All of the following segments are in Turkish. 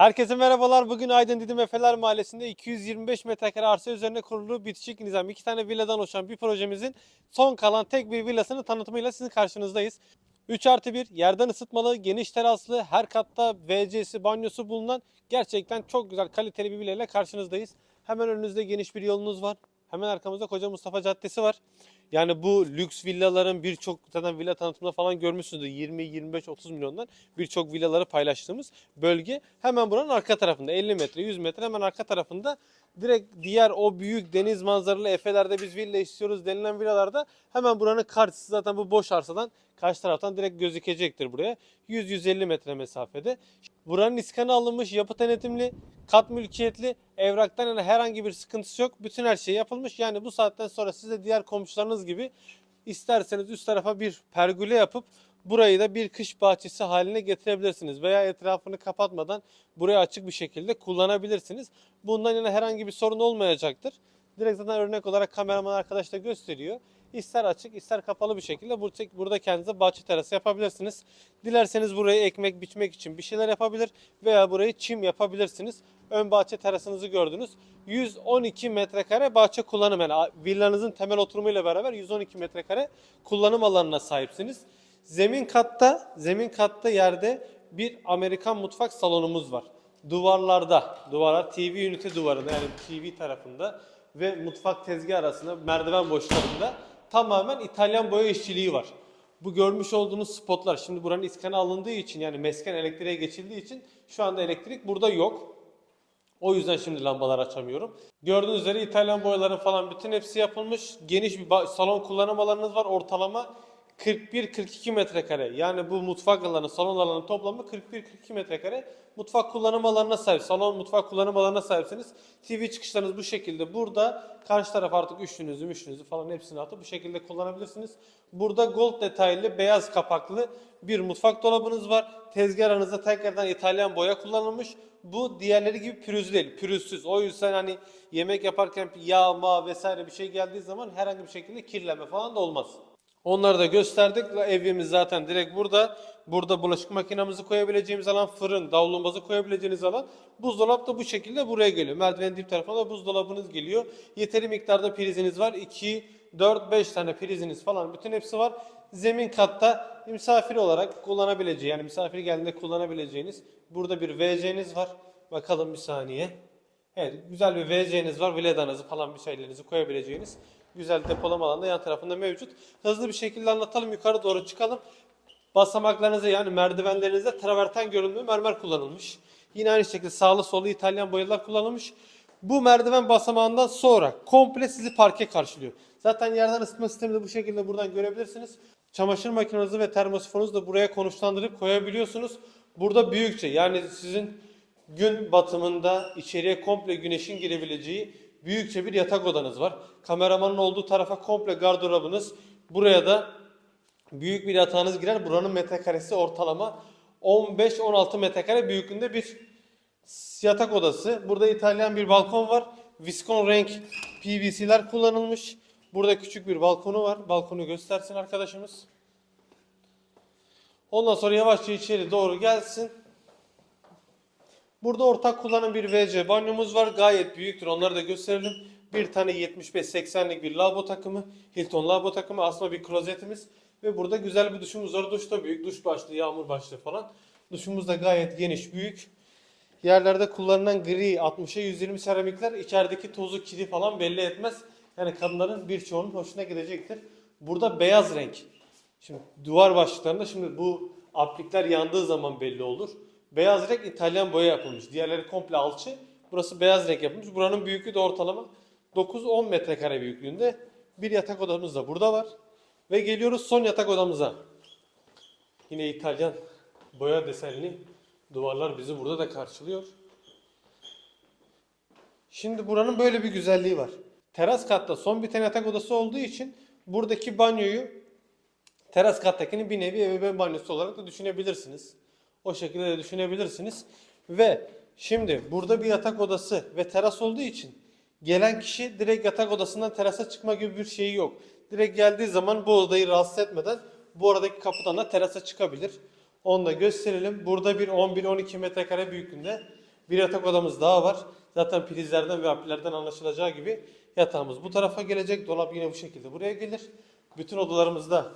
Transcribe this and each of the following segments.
Herkese merhabalar. Bugün Aydın Didim Efeler Mahallesi'nde 225 metrekare arsa üzerine kurulu bitişik nizam iki tane villadan oluşan bir projemizin son kalan tek bir villasını tanıtımıyla sizin karşınızdayız. 3 artı 1 yerden ısıtmalı, geniş teraslı, her katta WC'si, banyosu bulunan gerçekten çok güzel kaliteli bir villa ile karşınızdayız. Hemen önünüzde geniş bir yolunuz var. Hemen arkamızda Koca Mustafa Caddesi var. Yani bu lüks villaların birçok zaten villa tanıtımında falan görmüşsünüzdür. 20, 25, 30 milyondan birçok villaları paylaştığımız bölge. Hemen buranın arka tarafında 50 metre, 100 metre hemen arka tarafında direkt diğer o büyük deniz manzaralı Efe'lerde biz villa istiyoruz denilen villalarda hemen buranın karşısı zaten bu boş arsadan karşı taraftan direkt gözükecektir buraya. 100-150 metre mesafede. Buranın iskanı alınmış, yapı denetimli, kat mülkiyetli, evraktan yana herhangi bir sıkıntısı yok. Bütün her şey yapılmış. Yani bu saatten sonra siz de diğer komşularınız gibi isterseniz üst tarafa bir pergüle yapıp burayı da bir kış bahçesi haline getirebilirsiniz. Veya etrafını kapatmadan burayı açık bir şekilde kullanabilirsiniz. Bundan yana herhangi bir sorun olmayacaktır. Direkt zaten örnek olarak kameraman arkadaş da gösteriyor. İster açık ister kapalı bir şekilde burada, kendinize bahçe terası yapabilirsiniz. Dilerseniz burayı ekmek biçmek için bir şeyler yapabilir veya burayı çim yapabilirsiniz. Ön bahçe terasınızı gördünüz. 112 metrekare bahçe kullanım yani villanızın temel oturumuyla beraber 112 metrekare kullanım alanına sahipsiniz. Zemin katta, zemin katta yerde bir Amerikan mutfak salonumuz var. Duvarlarda, duvarlar TV ünite duvarında yani TV tarafında ve mutfak tezgahı arasında merdiven boşlarında tamamen İtalyan boya işçiliği var. Bu görmüş olduğunuz spotlar şimdi buranın iskanı alındığı için yani mesken elektriğe geçildiği için şu anda elektrik burada yok. O yüzden şimdi lambalar açamıyorum. Gördüğünüz üzere İtalyan boyaların falan bütün hepsi yapılmış. Geniş bir salon kullanım alanınız var. Ortalama 41-42 metrekare. Yani bu mutfak alanı, salon alanı toplamı 41-42 metrekare. Mutfak kullanım alanına sahip, salon mutfak kullanım alanına sahipsiniz. TV çıkışlarınız bu şekilde. Burada karşı taraf artık üçlünüzü, müşlünüzü falan hepsini atıp bu şekilde kullanabilirsiniz. Burada gold detaylı, beyaz kapaklı bir mutfak dolabınız var. Tezgah aranızda tekrardan İtalyan boya kullanılmış. Bu diğerleri gibi pürüz değil, pürüzsüz. O yüzden hani yemek yaparken yağ, ma vesaire bir şey geldiği zaman herhangi bir şekilde kirlenme falan da olmaz. Onları da gösterdik. Evimiz zaten direkt burada. Burada bulaşık makinamızı koyabileceğimiz alan, fırın, davlumbazı koyabileceğiniz alan. Buzdolabı da bu şekilde buraya geliyor. Merdivenin dip tarafına da buzdolabınız geliyor. Yeteri miktarda priziniz var. 2, 4, 5 tane priziniz falan bütün hepsi var. Zemin katta misafir olarak kullanabileceği yani misafir geldiğinde kullanabileceğiniz burada bir WC'niz var. Bakalım bir saniye. Evet güzel bir WC'niz var. Villadanızı falan bir şeylerinizi koyabileceğiniz güzel depolama alanı da yan tarafında mevcut. Hızlı bir şekilde anlatalım. Yukarı doğru çıkalım. Basamaklarınıza yani merdivenlerinize traverten görünümlü mermer kullanılmış. Yine aynı şekilde sağlı sollu İtalyan boyalar kullanılmış. Bu merdiven basamağından sonra komple sizi parke karşılıyor. Zaten yerden ısıtma sistemi de bu şekilde buradan görebilirsiniz. Çamaşır makinenizi ve termosifonunuzu da buraya konuşlandırıp koyabiliyorsunuz. Burada büyükçe yani sizin gün batımında içeriye komple güneşin girebileceği büyükçe bir yatak odanız var. Kameramanın olduğu tarafa komple gardırobunuz. Buraya da büyük bir yatağınız girer. Buranın metrekaresi ortalama 15-16 metrekare büyüklüğünde bir yatak odası. Burada İtalyan bir balkon var. Viscon renk PVC'ler kullanılmış. Burada küçük bir balkonu var. Balkonu göstersin arkadaşımız. Ondan sonra yavaşça içeri doğru gelsin. Burada ortak kullanım bir WC banyomuz var. Gayet büyüktür. Onları da gösterelim. Bir tane 75-80'lik bir lavabo takımı. Hilton lavabo takımı. Asma bir klozetimiz. Ve burada güzel bir duşumuz var. Duş da büyük. Duş başlığı, yağmur başlığı falan. Duşumuz da gayet geniş, büyük. Yerlerde kullanılan gri 60'a 120 seramikler içerideki tozu, kiri falan belli etmez. Yani kadınların birçoğunun hoşuna gidecektir. Burada beyaz renk. Şimdi duvar başlıklarında şimdi bu aplikler yandığı zaman belli olur. Beyaz renk İtalyan boya yapılmış. Diğerleri komple alçı. Burası beyaz renk yapılmış. Buranın büyüklüğü de ortalama 9-10 metrekare büyüklüğünde. Bir yatak odamız da burada var. Ve geliyoruz son yatak odamıza. Yine İtalyan boya desenli duvarlar bizi burada da karşılıyor. Şimdi buranın böyle bir güzelliği var. Teras katta son bir tane yatak odası olduğu için buradaki banyoyu teras kattakini bir nevi ebeveyn banyosu olarak da düşünebilirsiniz. O şekilde de düşünebilirsiniz. Ve şimdi burada bir yatak odası ve teras olduğu için gelen kişi direkt yatak odasından terasa çıkma gibi bir şeyi yok. Direkt geldiği zaman bu odayı rahatsız etmeden bu aradaki kapıdan da terasa çıkabilir. Onu da gösterelim. Burada bir 11-12 metrekare büyüklüğünde Bir yatak odamız daha var. Zaten prizlerden ve ampilerden anlaşılacağı gibi yatağımız bu tarafa gelecek. Dolap yine bu şekilde buraya gelir. Bütün odalarımızda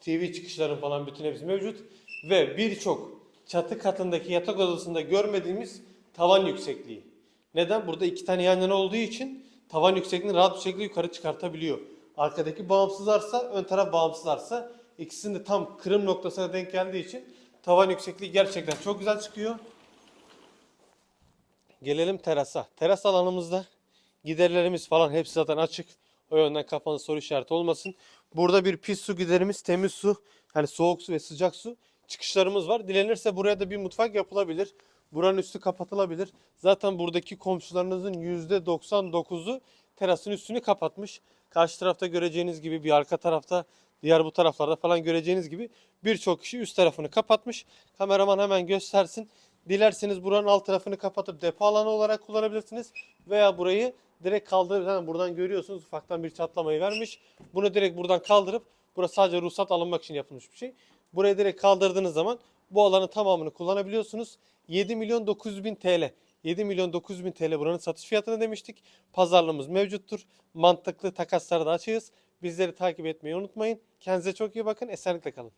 TV çıkışların falan bütün hepsi mevcut. Ve birçok çatı katındaki yatak odasında görmediğimiz tavan yüksekliği. Neden? Burada iki tane yan yana olduğu için tavan yüksekliğini rahat bir şekilde yukarı çıkartabiliyor. Arkadaki bağımsız arsa, ön taraf bağımsız arsa. İkisinin de tam kırım noktasına denk geldiği için tavan yüksekliği gerçekten çok güzel çıkıyor. Gelelim terasa. Teras alanımızda giderlerimiz falan hepsi zaten açık. O yönden kafanız soru işareti olmasın. Burada bir pis su giderimiz, temiz su, hani soğuk su ve sıcak su çıkışlarımız var. Dilenirse buraya da bir mutfak yapılabilir. Buranın üstü kapatılabilir. Zaten buradaki komşularınızın %99'u terasın üstünü kapatmış. Karşı tarafta göreceğiniz gibi bir arka tarafta, diğer bu taraflarda falan göreceğiniz gibi birçok kişi üst tarafını kapatmış. Kameraman hemen göstersin. Dilerseniz buranın alt tarafını kapatıp depo alanı olarak kullanabilirsiniz. Veya burayı direkt kaldırıp zaten buradan görüyorsunuz ufaktan bir çatlamayı vermiş. Bunu direkt buradan kaldırıp burası sadece ruhsat alınmak için yapılmış bir şey. Burayı direkt kaldırdığınız zaman bu alanın tamamını kullanabiliyorsunuz. 7 milyon 900 bin TL. 7 milyon 900 bin TL buranın satış fiyatını demiştik. Pazarlığımız mevcuttur. Mantıklı takaslara da açığız. Bizleri takip etmeyi unutmayın. Kendinize çok iyi bakın. Esenlikle kalın.